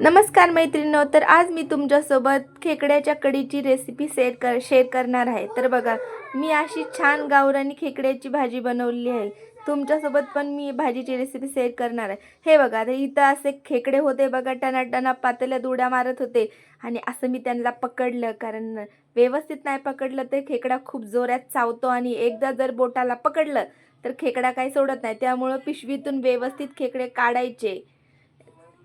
नमस्कार मैत्रिणींनो तर आज मी तुमच्यासोबत खेकड्याच्या कढीची रेसिपी शेअर कर शेअर करणार आहे. तर बघा मी अशी छान गावरानी खेकड्याची भाजी बनवली आहे. तुमच्यासोबत पण मी भाजीची रेसिपी शेअर करणार आहे. हे बघा तर इथं असे खेकडे होते बघा टना टना पातळ्या दुड्या मारत होते. आणि असं मी त्यांना पकडलं कारण व्यवस्थित नाही पकडलं तर खेकडा खूप जोरात चावतो आणि एकदा जर बोटाला पकडलं तर खेकडा काही सोडत नाही. त्यामुळं पिशवीतून व्यवस्थित खेकडे काढायचे.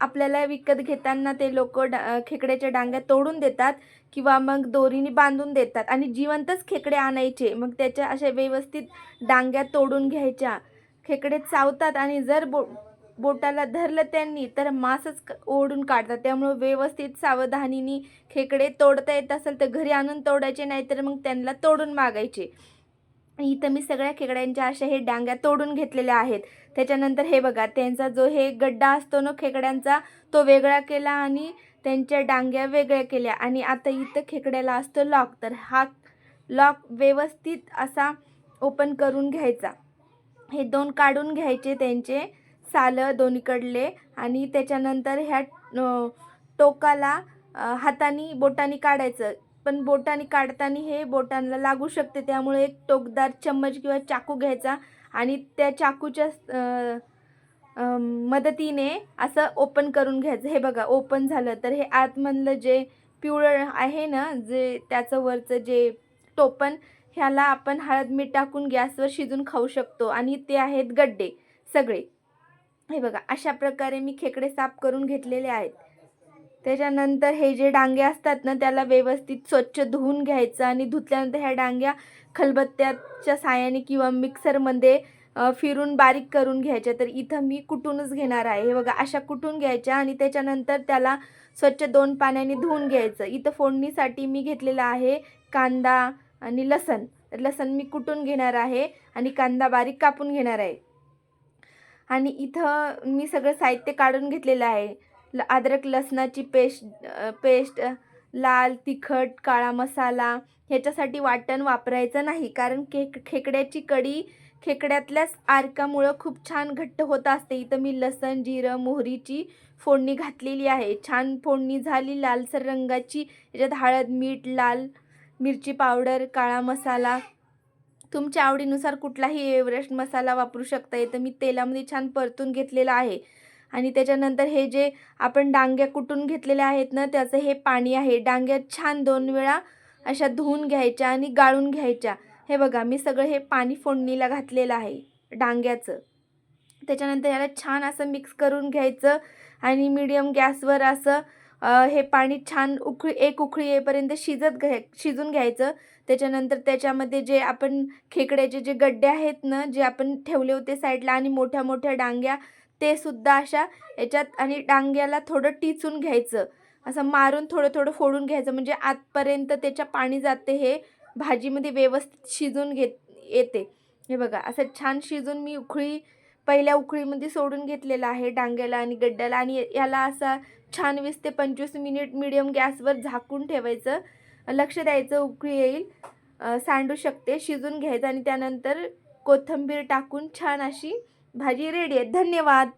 आपल्याला विकत घेताना ते लोक डा खेकड्याच्या डांग्या तोडून देतात किंवा मग दोरीने बांधून देतात आणि जिवंतच खेकडे आणायचे. मग त्याच्या अशा व्यवस्थित डांग्या तोडून घ्यायच्या. खेकडे चावतात आणि जर बो बोटाला धरलं त्यांनी तर मासच क- ओढून काढतात. त्यामुळं व्यवस्थित सावधानीने खेकडे तोडता येत असेल तर घरी आणून तोडायचे नाही तर मग त्यांना तोडून मागायचे. इथं मी सगळ्या खेकड्यांच्या अशा हे डांग्या तोडून घेतलेल्या आहेत. त्याच्यानंतर हे बघा त्यांचा जो हे गड्डा असतो ना खेकड्यांचा तो वेगळा केला आणि त्यांच्या डांग्या वेगळ्या केल्या. आणि आता इथं खेकड्याला असतो लॉक तर हा लॉक व्यवस्थित असा ओपन करून घ्यायचा. हे दोन काढून घ्यायचे त्यांचे सालं दोन्हीकडले आणि त्याच्यानंतर ह्या टोकाला हातानी हाताने बोटाने काढायचं. पण बोटाने काढताना हे बोटांना लागू शकते. त्यामुळे एक टोकदार चम्मच किंवा चाकू घ्यायचा आणि त्या चाकूच्या मदतीने असं ओपन करून घ्यायचं. हे बघा ओपन झालं तर हे आतमधलं जे पिवळं आहे ना जे त्याचं वरचं जे टोपण ह्याला आपण हळद मीठ टाकून गॅसवर शिजून खाऊ शकतो आणि ते आहेत गड्डे सगळे. हे बघा अशा प्रकारे मी खेकडे साफ करून घेतलेले आहेत. त्याच्यानंतर हे जे डांगे असतात ना त्याला व्यवस्थित स्वच्छ धुवून घ्यायचं आणि धुतल्यानंतर ह्या डांग्या खलबत्त्याच्या साह्याने किंवा मिक्सरमध्ये फिरून बारीक करून घ्यायच्या. तर इथं मी कुटूनच घेणार आहे. हे बघा अशा कुटून घ्यायच्या आणि त्याच्यानंतर त्याला स्वच्छ दोन पाण्याने धुवून घ्यायचं. इथं फोडणीसाठी मी घेतलेला आहे कांदा आणि लसण. तर लसण मी कुटून घेणार आहे आणि कांदा बारीक कापून घेणार आहे. आणि इथं मी सगळं साहित्य काढून घेतलेलं आहे. अद्रक लसणाची पेस्ट पेस्ट लाल तिखट काळा मसाला ह्याच्यासाठी वाटण वापरायचं नाही. कारण खेक खेकड्याची कढी खेकड्यातल्याच आरकामुळं खूप छान घट्ट होत असते. इथं मी लसण जिरं मोहरीची फोडणी घातलेली आहे. छान फोडणी झाली लालसर रंगाची. याच्यात हळद मीठ लाल मिरची पावडर काळा मसाला. तुमच्या आवडीनुसार कुठलाही एव्हरेस्ट मसाला वापरू शकता. इथं मी तेलामध्ये छान परतून घेतलेला आहे. आणि त्याच्यानंतर हे जे आपण डांग्या कुटून घेतलेल्या आहेत ना त्याचं हे पाणी आहे. डांग्या छान दोन वेळा अशा धुवून घ्यायच्या आणि गाळून घ्यायच्या. हे बघा मी सगळं हे पाणी फोडणीला घातलेलं आहे डांग्याचं. त्याच्यानंतर याला छान असं मिक्स करून घ्यायचं आणि मीडियम गॅसवर असं हे पाणी छान उकळी एक उकळी येईपर्यंत शिजत घ्याय शिजून घ्यायचं. त्याच्यानंतर त्याच्यामध्ये जे आपण खेकड्याचे जे गड्डे आहेत ना जे आपण ठेवले होते साईडला आणि मोठ्या मोठ्या डांग्या ते सुद्धा अशा याच्यात आणि डांग्याला थोडं टिचून घ्यायचं. असं मारून थोडं थोडं फोडून घ्यायचं. म्हणजे आतपर्यंत त्याच्या पाणी जाते हे भाजीमध्ये व्यवस्थित शिजून घेत येते. हे बघा असं छान शिजून मी उकळी पहिल्या उकळीमध्ये सोडून घेतलेलं आहे डांग्याला आणि गड्ड्याला. आणि याला असा छान वीस ते पंचवीस मिनिट मिडियम गॅसवर झाकून ठेवायचं. लक्ष द्यायचं उकळी येईल सांडू शकते शिजून घ्यायचं. आणि त्यानंतर कोथिंबीर टाकून छान अशी भाजी रेडी आहे धन्यवाद.